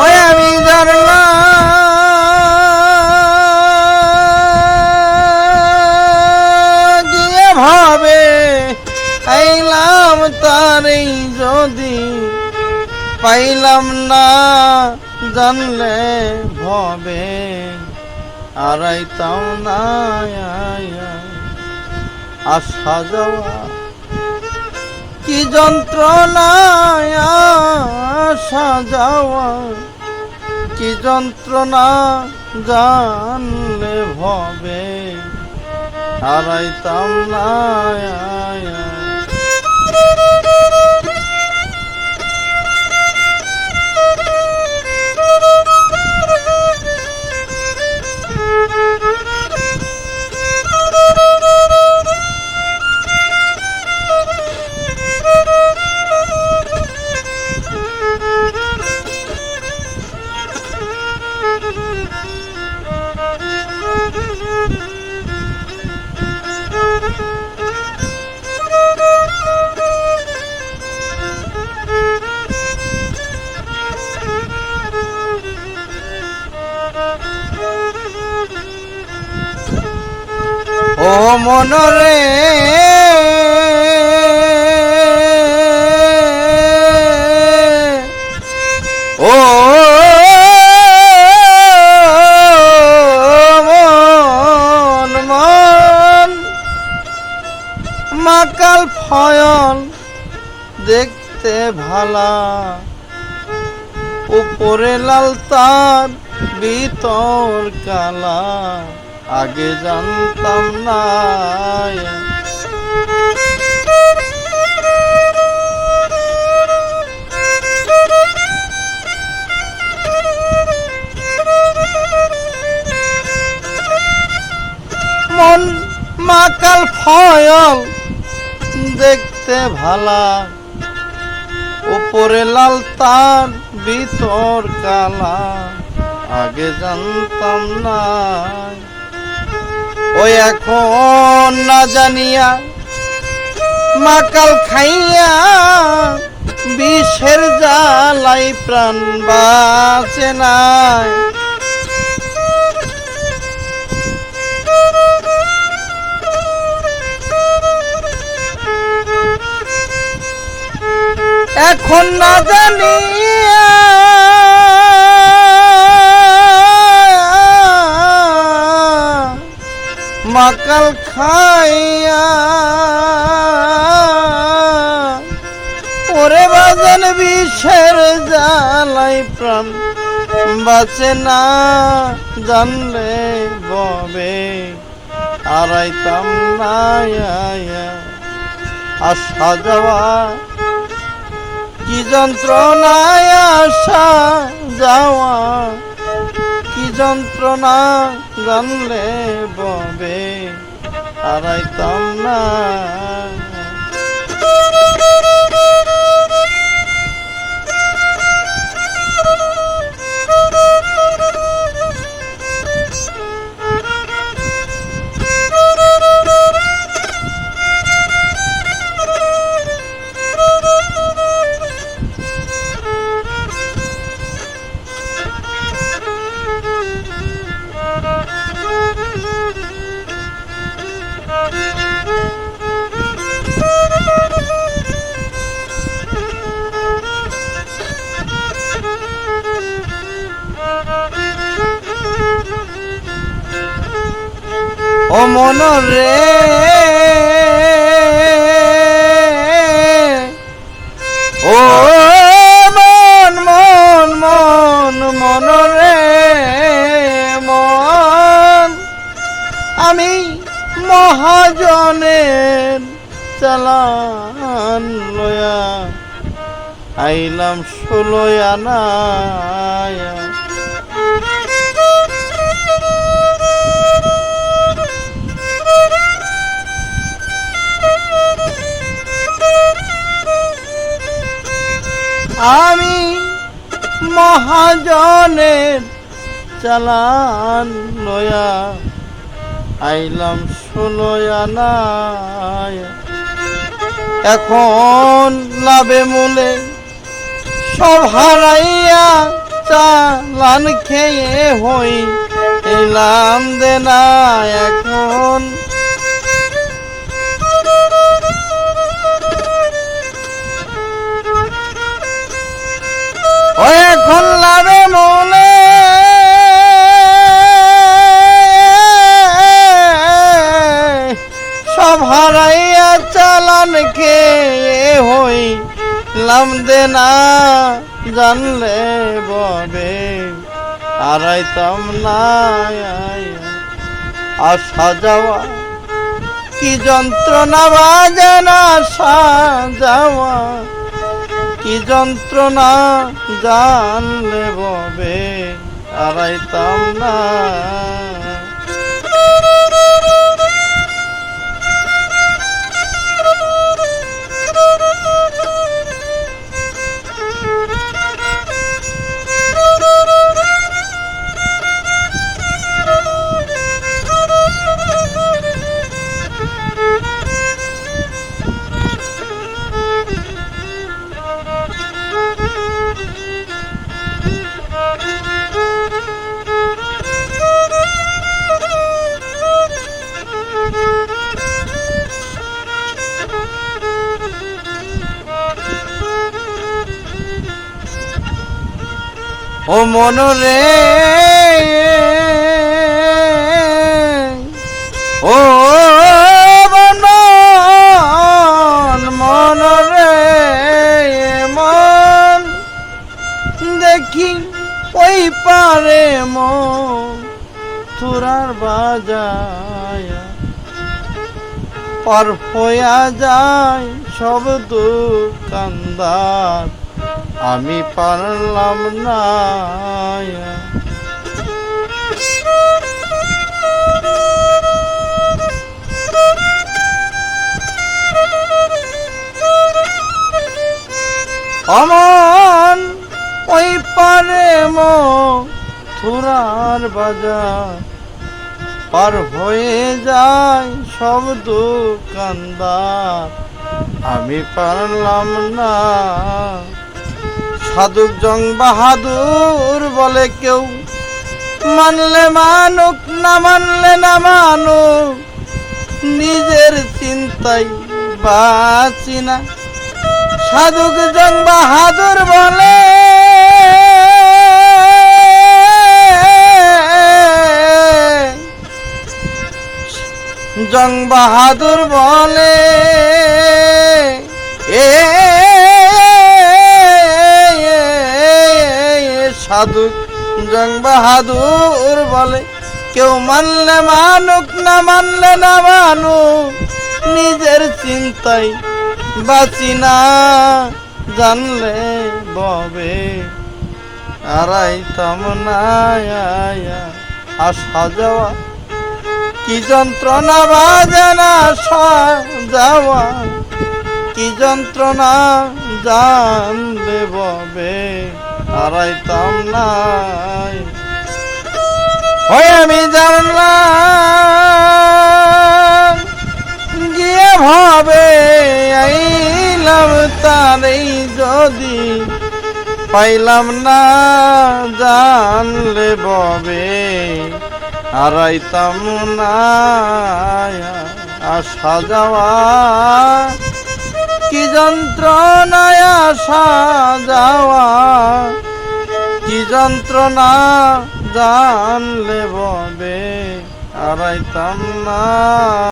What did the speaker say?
ওই আমি গিয়ে ভাবে আইলাম তারই যদি, পাইলাম না জানলে ভবে। আড়াইতাম না আসা যাওয়া কি যন্ত্রণায় আসা যাওয়া কি যন্ত্রণা জানলে ভবে হারাইতাম না মনরে ও মন মন। মাকাল ফয়ল দেখতে ভালা। উপরে লাল তার ভিতর কালা। আগে জানতাম না মন মাকাল ফয়ল দেখতে ভালা। উপরে লাল তার, ভিতর কালা। আগে জানতাম না ওই এখন না জানিয়া মাকাল খাইয়া বিষের জ্বালাই প্রাণ বাঁচে নাই। এখন না জানিয়া মাকাল খাইয়া। ওরে বাজান বিষের জ্বালাই প্রাণ, বাঁচে না জানলে ববে। আড়াইতাম না আসা যাওয়া, কি যন্ত্রণায় আসা যাওয়া। যন্ত্রণা জানলে ববে আড়াইতাম না। ও মন রে। ও মন মন মন মন রে, মন। আমি মহাজনের চালান লয়া, আইলাম ষোলোয় আনায়া। চালান নয়া আইলাম ষোলোয়ানা এখন লাভে মূলে সব হারাইয়া চালান খেয়ে হই, এলাম দেনা এখন লাম দে না জানলে ববে আড়াইতাম না আসা যাওয়া। কি যন্ত্রণা বাজে না সাজাওয়া কি যন্ত্রণা জানলে ববে আড়াইতাম না ও মন রে। ও মন মন মনরে মন। দেখি ওই পারে মন তুরার বাজায়। পার হইয়া যায় সব দোকানদার আমি পারলাম না অমন ওই পারে মো থুরার বাজার, পার হয়ে যায় সব দোকানদার। আমি পারলাম না সাধুক জং বাহাদুর বলে কেউ। মানলে মানুক, না মানলে না মানুক, নিজের চিন্তাই বাঁচি না। সাধুক জং বাহাদুর বলে। জং বাহাদুর বলে। এ সাধু জং বাহাদুর বলে, কেউ মানলে মানুক, না মানলে না মানুক, নিজের চিন্তাই বাঁচি না, জানলে ববে আড়াইতাম না আসা যাওয়া, কি যন্ত্রণা বাজে না যাওয়া কি যন্ত্রণা জানলে ববে। আড়াইতাম না হয় আমি জানলাম, গিয়ে ভাবে আইলাম তারই যদি। পাইলাম না জানলে ববে, হারাইতাম না আসা যাওয়া। কি যন্ত্রণায় আসা যাওয়া? কি যন্ত্রণা জানলে ববে? আড়াইতাম না।